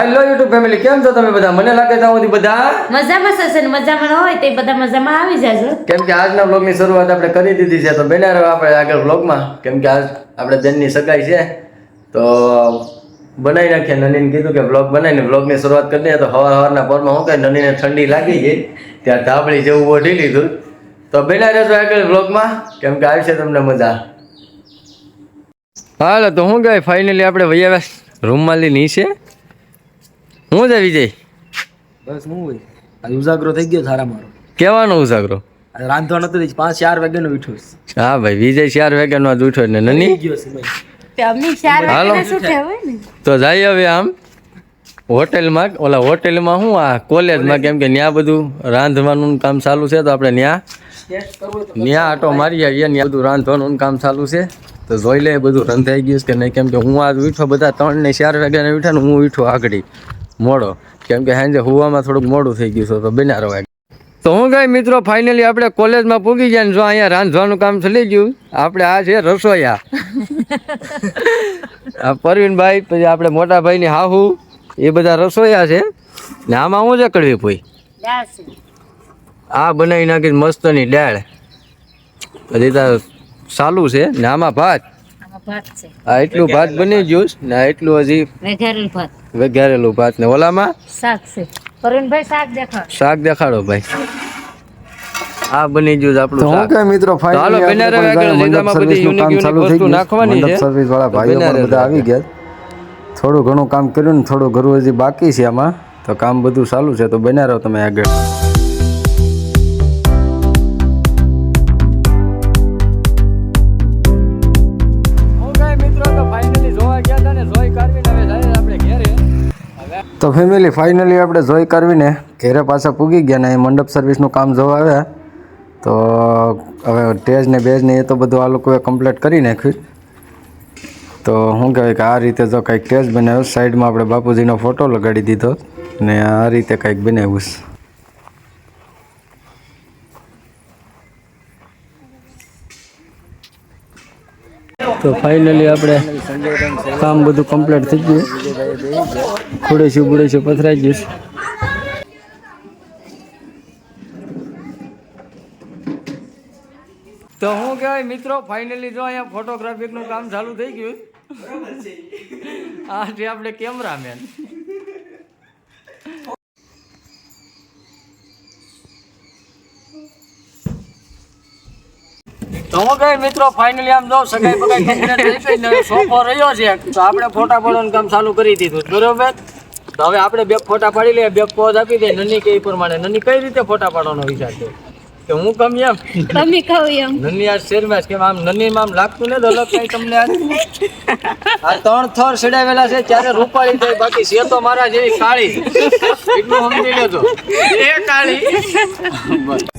Hello YouTube family કેમ છો તમે બધા? મને લાગે છે સુધી બધા મજામાં છે ને મજામાં હોય તે બધા મજામાં આવી જાજો કેમ કે આજના બ્લોગની શરૂઆત આપણે કરી દીધી છે. તો બેના રહ્યો આપણે આગળ બ્લોગમાં કેમ કે આજ આપણે બેનની સગાઈ છે તો બનાવી નાખીએ. નનીને કીધું કે બ્લોગ બનાવીને બ્લોગની શરૂઆત કરી દઈએ. તો હવા હવારના પોરમાં શું કહે? નનીને ઠંડી લાગી ગઈ. ત્યાં ધાબળી જેવું ઓઢી લીધું. તો બેના રહેજો આગળ બ્લોગમાં કેમ કે આવશે તમને મજા. હાલો તો શું કહે? ફાઇનલી આપણે વૈયા રૂમમાં લઈ નીચે હું છે વિજય? બસ હું હોય. આજે ઉજાગરો થઈ ગયો સારા મારો. કેવાનો ઉજાગરો? રાંધવા નતો થઈ પાંચ ચાર વાગ્યાનો ઉઠ્યો છે. હા ભાઈ વિજય ચાર વાગ્યાનો આજ ઉઠ્યો ને નની? ગયો છે ભાઈ. હાલો. તો જાય હવે આમ. હોટેલમાં ઓલા હોટેલમાં શું આ કોલેજમાં કેમ કે ત્યાં બધું રાંધવાનું કામ ચાલુ છે તો આપણે ત્યાં ત્યાં આટો મારી આવીએ ત્યાં બધું રાંધવાનું કામ ચાલુ છે. તો જોઈ લે બધું રંધાઈ ગયું છે કે નહીં. કેમ કે હું આજ ઉઠ્યો બધા ત્રણ ને ચાર વાગ્યાને ઉઠ્યા ને હું ઉઠ્યો આગળ. મોડો. કેમ કે સાંજે હુવામાં થોડુંક મોડું થઈ ગયું છે તો બિના રવા તો હું કઈ મિત્રો ફાઇનલી આપણે કોલેજમાં પૂગી ગયા ને જો અહીંયા રાંધવાનું કામ ચલી ગયું. આપણે આ છે રસોયા. આ પરવીનભાઈ પછી આપણે મોટા ભાઈની હાહુ એ બધા રસોઈયા છે. ને આમાં હું છે કડવી પોઈ આ બનાવી નાખી મસ્તની દાળ. પછી તાર ચાલુ છે ને આમાં ભાત. આ એટલું ભાત બની ગયું ને એટલું હજી ભાત. વઘારેલું ભાત ને ઓલામાં? શાક છે. પરવીનભાઈ શાક દેખાડો. શાક દેખાડો ભાઈ. આ બની ગયું છે આપણું શાક. કે મિત્રો તો હાલો બેનર આગળ પણ લીધામાં બધી યુનિક યુનિક કામ ચાલુ થઈ વસ્તુ ગયું. નાખવાની છે. મંડપ સર્વિસ વાળા ભાઈઓ પણ બધા આવી ગયા. થોડું ઘણું કામ કર્યું ને થોડું ઘરું હજી બાકી છે આમાં. તો કામ બધું ચાલુ છે તો બન્યા રહો તમે આગળ. તો ફેમિલી ફાઇનલી આપણે જોઈ કરવીને ઘેરે પાછા પૂગી ગયા ને એ મંડપ સર્વિસનું કામ જોવા આવ્યા. તો હવે ટેજ ને બેજ ને એ તો બધું આ લોકોએ કમ્પ્લીટ કરી નાખ્યું. તો શું કહેવાય કે આ રીતે જો કંઈક ટેજ બનાવ્યો સાઈડમાં આપણે બાપુજીનો ફોટો લગાડી દીધો ને આ રીતે કંઈક બનાવ્યું તો ફાઇનલી આપણે કામ બધું કમ્પ્લીટ થઈ ગયું. ખુડેશું બુડેશું પથરાઈ ગયું તો હું કહેવાય, મિત્રો ફાઇનલી જો અહીંયા ફોટોગ્રાફીનું કામ ચાલુ થઈ ગયું. આ છે આપણે કેમેરામેન તો હું મિત્રો ફાઇનલી આમ જો સગાઈ બગાઈ કમ્પ્લીટ થઈ ગઈ ને સોફો રહ્યો છે. તો આપણે ફોટા પાડવાનું કામ ચાલુ કરી દીધું. બરોબર? તો હવે આપણે બે ફોટા પાડી લઈએ બે પોઝ આપી દે નની કે એ પ્રમાણે. નની કઈ રીતે ફોટા પાડવાનો વિચાર છે? કે હું કમ એમ? તમે કહો એમ. નની આ શેરમાં કેમ? આમ નની માં આમ લાગતું ને અલગ કઈ તમને આ આ ત્રણ થર સડાવેલા છે ત્યારે રૂપાળી થઈ બાકી છે તો મારા જેવી કાળી. એટલું સમજી લેજો. એ કાળી. બસ.